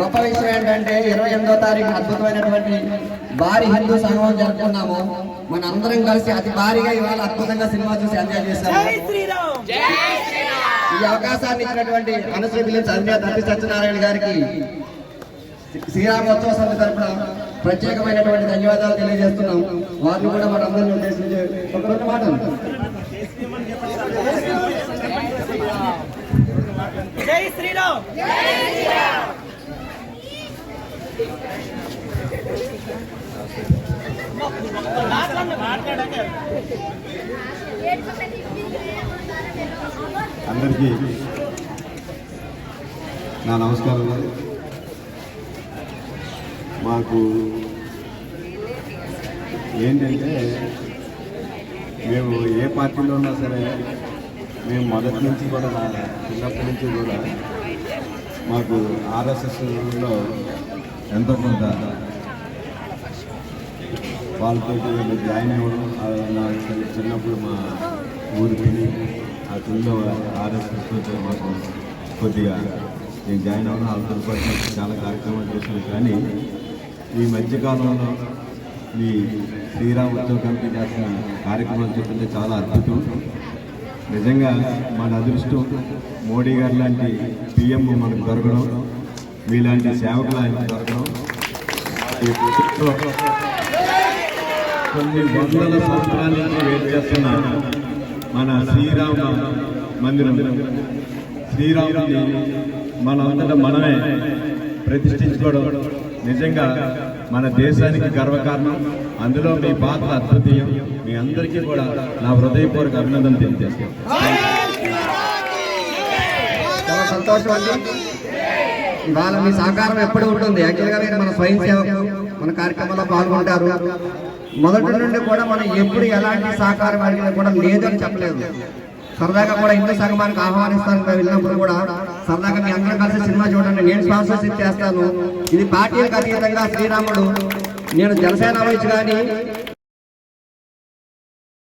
గొప్ప విషయం ఏంటంటే ఇరవై ఎనిమిదో తారీఖు అద్భుతమైనటువంటి భారీ హిందూ సంగమం జరుపుకున్నాము. మన అందరం కలిసి అతి భారీగా ఇవాళ అద్భుతంగా సినిమా చూసి ఎంజాయ్ చేశాము. ఈ అవకాశాన్ని ఇచ్చినటువంటి అనుశ్రీ ఫిలిమ్స్ అధినేత సత్యనారాయణ గారికి శ్రీరామోత్సవ సమితి తరపున ప్రత్యేకమైనటువంటి ధన్యవాదాలు తెలియజేస్తున్నాం. వారిని కూడా మన అందరిని ఉద్దేశించి ఒక రెండు మాటలు. జై శ్రీరామ్! అందరికీ నా నమస్కారాలు మాకు ఏంటంటే మేము ఏ పార్టీలో ఉన్నా సరే మేము మొదటి నుంచి కూడా చిన్నప్పటి నుంచి కూడా మాకు ఆర్ఎస్ఎస్లో ఎంతో కొంత వాళ్ళతో జాయిన్ అవ్వడం చిన్నప్పుడు మా ఊరు తిని ఆ తుల్లో ఆర్ఎస్ఎస్ మాకు కొద్దిగా నేను జాయిన్ అవ్వడం వాళ్ళతో పాటు చాలా కార్యక్రమాలు చేశాను. కానీ ఈ మధ్యకాలంలో ఈ శ్రీరామ ఉత్సవ కమిటీ చేసిన కార్యక్రమాలు చూస్తుంటే చాలా అద్భుతం. నిజంగా మన అదృష్టం మోడీ గారు లాంటి పిఎం మనకు దొరకడం మీలాంటి సేవకులు ఆయన దొరకడం. ఈ ప్రభుత్వం కొన్ని వందల సంవత్సరాల నుంచి వెయిట్ చేస్తున్న మన శ్రీరామ మందిరం. శ్రీరాముని మన అంతటా మనమే ప్రతిష్ఠించుకోవడం నిజంగా మన దేశానికి గర్వకారణం. అందులో మీ పాత్ర అద్భుతీయం. మీ అందరికీ కూడా నా హృదయపూర్వక అభినందన తెలియజేస్తాను చాలా సంతోషం అండి. ఇవాళ మీ సహకారం ఎప్పుడు ఉంటుంది. యాక్చువల్గా మన స్వయం సేవకు మన కార్యక్రమంలో పాల్గొంటారు. మొదటి నుండి కూడా మనం ఎప్పుడు ఎలాంటి సహకారం అడిగినా కూడా లేదని చెప్పలేదు. సరదాగా కూడా హిందూ సంఘానికి ఆహ్వానిస్తాను వెళ్ళినప్పుడు కూడా సరదాగా మీ అందరం కలిసి సినిమా చూడండి నేను స్పాన్సర్షిప్ చేస్తాను. ఇది పార్టీలకు అతీతంగా శ్రీరాముడు నేను జనసేన వైపు కానీ